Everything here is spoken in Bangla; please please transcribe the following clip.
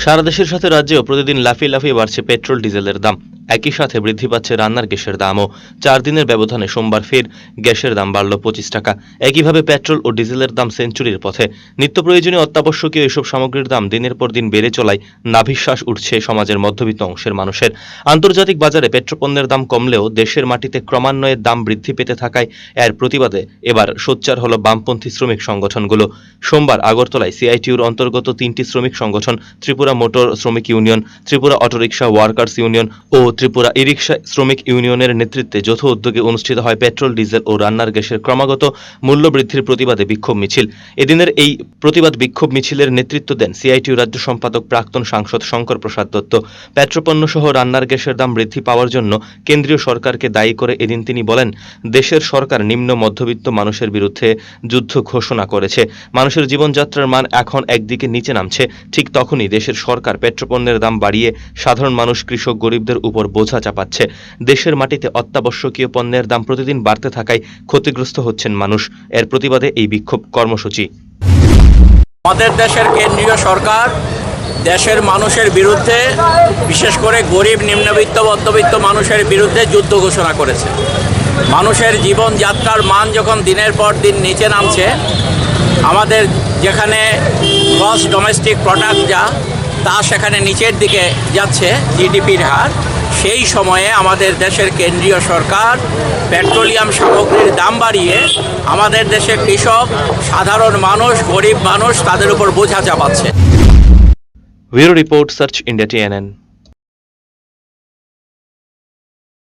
সারা দেশের সাথে রাজ্যেও প্রতিদিন লাফিয়ে লাফিয়ে বাড়ছে পেট্রোল ডিজেলের দাম। একই সাথে বৃদ্ধি পাচ্ছে রান্নার গ্যাসের দামও। চার দিনের ব্যবধানে সোমবার ফের গ্যাসের দাম বাড়ল পঁচিশ টাকা। একইভাবে পেট্রোল ও ডিজেলের দাম সেঞ্চুরির পথে। নিত্য প্রয়োজনীয় অত্যাবশ্যকীয় এসব সামগ্রীর দাম দিনের পর দিন বেড়ে চলায় নাভিশ্বাস উঠছে সমাজের মধ্যবিত্ত অংশের মানুষের। আন্তর্জাতিক বাজারে পেট্রোপণ্যের দাম কমলেও দেশের মাটিতে ক্রমান্বয়ে দাম বৃদ্ধি পেতে থাকায় এর প্রতিবাদে এবার সোচ্চার হল বামপন্থী শ্রমিক সংগঠনগুলো। সোমবার আগরতলায় সিআইটিউর অন্তর্গত তিনটি শ্রমিক সংগঠন, ত্রিপুরা মোটর শ্রমিক union, Tripura auto rickshaw workers union ও ত্রিপুরা ই রিক্সা শ্রমিক ইউনিয়নের নেতৃত্বে যৌথ উদ্যোগে অনুষ্ঠিত হয় পেট্রোল, ডিজেল ও রান্নার গ্যাসের ক্রমাগত মূল্য বৃদ্ধির প্রতিবাদে বিক্ষোভ মিছিল। এদিনের এই প্রতিবাদ বিক্ষোভ মিছিলের নেতৃত্ব দেন সিআইটিউ রাজ্য সম্পাদক প্রাক্তন সাংসদ শঙ্কর প্রসাদ দত্ত। পেট্রোপণ্য সহ রান্নার গ্যাসের দাম বৃদ্ধি পাওয়ার জন্য কেন্দ্রীয় সরকারকে দায়ী করে এদিন তিনি বলেন, দেশের সরকার নিম্ন মধ্যবিত্ত মানুষের বিরুদ্ধে যুদ্ধ ঘোষণা করেছে। মানুষের জীবনযাত্রার মান এখন একদিকে নিচে নামছে। ঠিক তখনই দেশের সরকার পেট্রোপণ্যের দাম বাড়িয়ে সাধারণ মানুষ, কৃষক, গরিবদের উপর বোঝা চাপাচ্ছে। দেশের মাটিতে অত্যাবশ্যকীয় পণ্যের দাম প্রতিদিন বাড়তে থাকায় ক্ষতিগ্রস্ত হচ্ছেন মানুষ। এর প্রতিবাদে এই বিক্ষোভ কর্মসূচি। আমাদের দেশের কেন্দ্রীয় সরকার দেশের মানুষের বিরুদ্ধে, বিশেষ করে গরিব, নিম্নবিত্ত, মধ্যবিত্ত মানুষের বিরুদ্ধে যুদ্ধ ঘোষণা করেছে। মানুষের জীবনযাত্রার মান যখন দিনের পর দিন নিচে নামছে, আমাদের যেখানে গ্রস ডোমেস্টিক প্রোডাক্ট যা, তা সেখানে নিচের দিকে যাচ্ছে জিডিপির হার। সেই সময়ে আমাদের দেশের কেন্দ্রীয় সরকার পেট্রোলিয়াম সামগ্রীর দাম বাড়িয়ে আমাদের দেশের কৃষক, সাধারণ মানুষ, গরিব মানুষ তাদের উপর বোঝা চাপাচ্ছে। Report, search India